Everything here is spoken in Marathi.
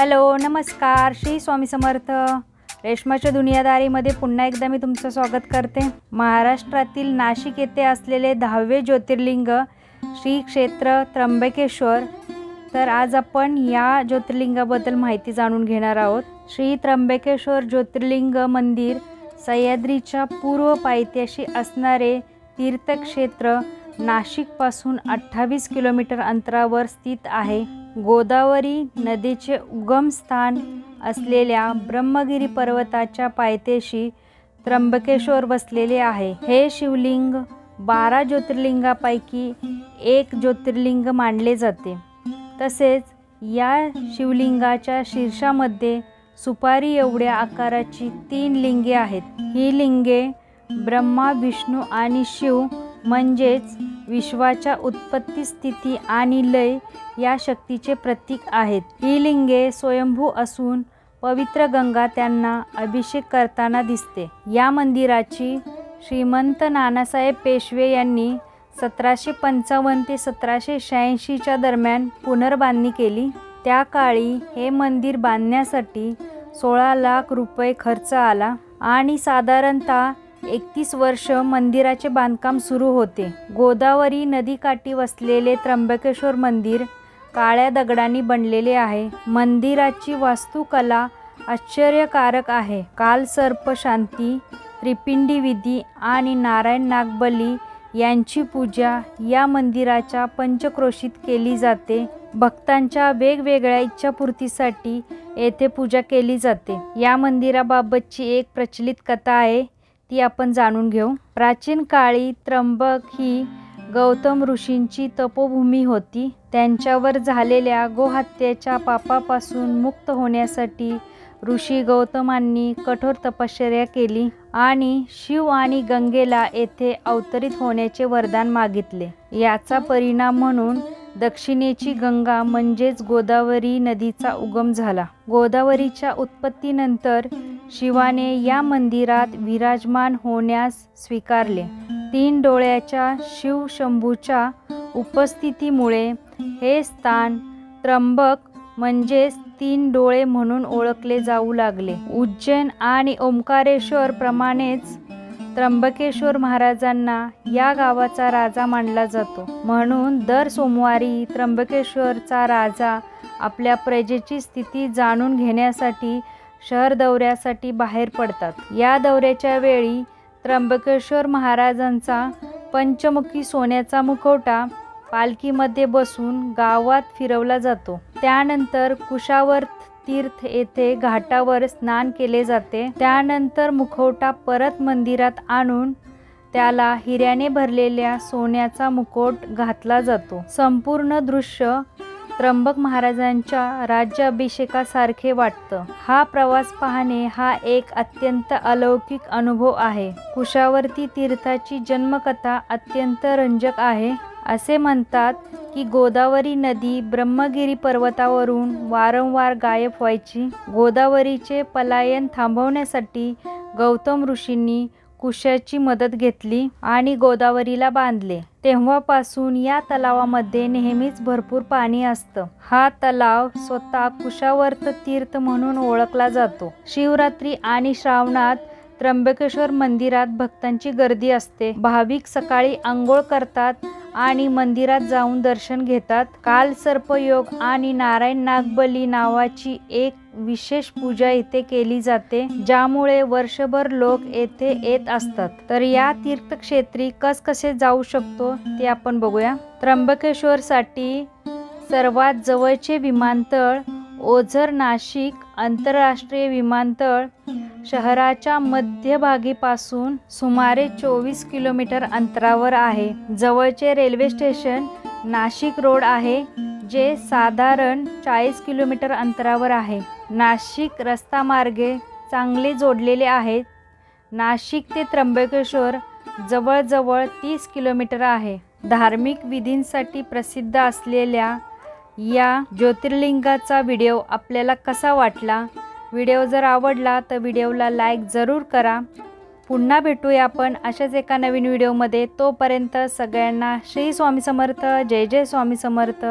हॅलो नमस्कार. श्री स्वामी समर्थ. रेशमाच्या दुनियादारीमध्ये पुन्हा एकदा मी तुमचं स्वागत करते. महाराष्ट्रातील नाशिक येथे असलेले दहावे ज्योतिर्लिंग श्री क्षेत्र त्र्यंबकेश्वर. तर आज आपण या ज्योतिर्लिंगाबद्दल माहिती जाणून घेणार आहोत. श्री त्र्यंबकेश्वर ज्योतिर्लिंग मंदिर सह्याद्रीच्या पूर्व पायथ्याशी असणारे तीर्थक्षेत्र नाशिकपासून अठ्ठावीस किलोमीटर अंतरावर स्थित आहे. गोदावरी नदीचे उगमस्थान असलेल्या ब्रह्मगिरी पर्वताच्या पायथ्याशी त्र्यंबकेश्वर वसलेले आहे. हे शिवलिंग बारा ज्योतिर्लिंगापैकी एक ज्योतिर्लिंग मानले जाते. तसेच या शिवलिंगाच्या शीर्षामध्ये सुपारी एवढ्या आकाराची तीन लिंगे आहेत. ही लिंगे ब्रह्मा विष्णू आणि शिव म्हणजेच विश्वाच्या उत्पत्ती स्थिती आणि लय या शक्तीचे प्रतीक आहेत. ही लिंगे स्वयंभू असून पवित्र गंगा त्यांना अभिषेक करताना दिसते. या मंदिराची श्रीमंत नानासाहेब पेशवे यांनी सतराशे पंचावन्न ते सतराशे शहाऐंशीच्या दरम्यान पुनर्बांधणी केली. त्या काळी हे मंदिर बांधण्यासाठी सोळा लाख रुपये खर्च आला आणि साधारणतः एकतीस वर्ष मंदिराचे बांधकाम सुरू होते. गोदावरी नदीकाठी वसलेले त्र्यंबकेश्वर मंदिर काळ्या दगडांनी बनलेले आहे. मंदिराची वास्तुकला आश्चर्यकारक आहे. काल सर्प शांती त्रिपिंडी विधी आणि नारायण नागबली यांची पूजा या मंदिराच्या पंचक्रोशीत केली जाते. भक्तांच्या वेगवेगळ्या इच्छापूर्तीसाठी येथे पूजा केली जाते. या मंदिराबाबतची एक प्रचलित कथा आहे. ती आपण जाणून घेऊ. प्राचीन काळी त्र्यंबक ही गौतम ऋषींची तपोभूमी होती. त्यांच्यावर झालेल्या गोहत्येच्या पापापासून मुक्त होण्यासाठी ऋषी गौतमांनी कठोर तपश्चर्या केली आणि शिव आणि गंगेला येथे अवतरित होण्याचे वरदान मागितले. याचा परिणाम म्हणून दक्षिणेची गंगा म्हणजेच गोदावरी नदीचा उगम झाला. गोदावरीच्या उत्पत्तीनंतर शिवाने या मंदिरात विराजमान होण्यास स्वीकारले. तीन डोळ्याच्या शिवशंभूच्या उपस्थितीमुळे हे स्थान त्र्यंबक म्हणजेच तीन डोळे म्हणून ओळखले जाऊ लागले. उज्जैन आणि ओंकारेश्वर प्रमाणेच त्र्यंबकेश्वर महाराजांना या गावाचा राजा मानला जातो. म्हणून दर सोमवारी त्र्यंबकेश्वरचा राजा आपल्या प्रजेची स्थिती जाणून घेण्यासाठी शहर दौऱ्यासाठी बाहेर पडतात. या दौऱ्याच्या वेळी त्र्यंबकेश्वर महाराजांचा पंचमुखी सोन्याचा मुखवटा पालखीमध्ये बसून गावात फिरवला जातो. त्यानंतर कुशावर्त तीर्थ येथे घाटावर स्नान केले जाते. त्यानंतर मुखवटा परत मंदिरात आणून त्याला हिऱ्याने भरलेल्या सोन्याचा मुकुट घातला जातो. संपूर्ण दृश्य त्र्यंबक महाराजांच्या राज्याभिषेकासारखे वाटतं. हा प्रवास पाहणे हा एक अत्यंत अलौकिक अनुभव आहे. कुशावर्ती तीर्थाची जन्मकथा अत्यंत रंजक आहे असे म्हणतात की गोदावरी नदी ब्रह्मगिरी पर्वतावरून वारंवार गायब व्हायची. गोदावरीचे पलायन थांबवण्यासाठी गौतम ऋषींनी कुशाची मदत घेतली आणि गोदावरीला बांधले. तेव्हापासून या तलावामध्ये नेहमीच भरपूर पाणी असतं. हा तलाव स्वतः कुशावर्त तीर्थ म्हणून ओळखला जातो. शिवरात्री आणि श्रावणात त्र्यंबकेश्वर मंदिरात भक्तांची गर्दी असते. भाविक सकाळी आंघोळ करतात आणि मंदिरात जाऊन दर्शन घेतात. काल सर्पयोग आणि नारायण नागबली नावाची एक विशेष पूजा इथे केली जाते ज्यामुळे वर्षभर लोक येथे येत असतात. तर या तीर्थक्षेत्री कस कसे जाऊ शकतो ते आपण बघूया. त्र्यंबकेश्वरसाठी सर्वात जवळचे विमानतळ ओझर नाशिक आंतरराष्ट्रीय विमानतळ शहराच्या मध्यभागीपासून सुमारे चोवीस किलोमीटर अंतरावर आहे. जवळचे रेल्वे स्टेशन नाशिक रोड आहे जे साधारण चाळीस किलोमीटर अंतरावर आहे. नाशिक रस्तामार्गे चांगले जोडलेले आहेत. नाशिक ते त्र्यंबकेश्वर जवळजवळ तीस किलोमीटर आहे. धार्मिक विधींसाठी प्रसिद्ध असलेल्या या ज्योतिर्लिंगाचा व्हिडिओ आपल्याला कसा वाटला? व्हिडिओ जर आवडला तर व्हिडिओला लाईक जरूर करा. पुन्हा भेटूया आपण अशाच एका नवीन व्हिडिओमध्ये. तोपर्यंत सगळ्यांना श्री स्वामी समर्थ जय जय स्वामी समर्थ.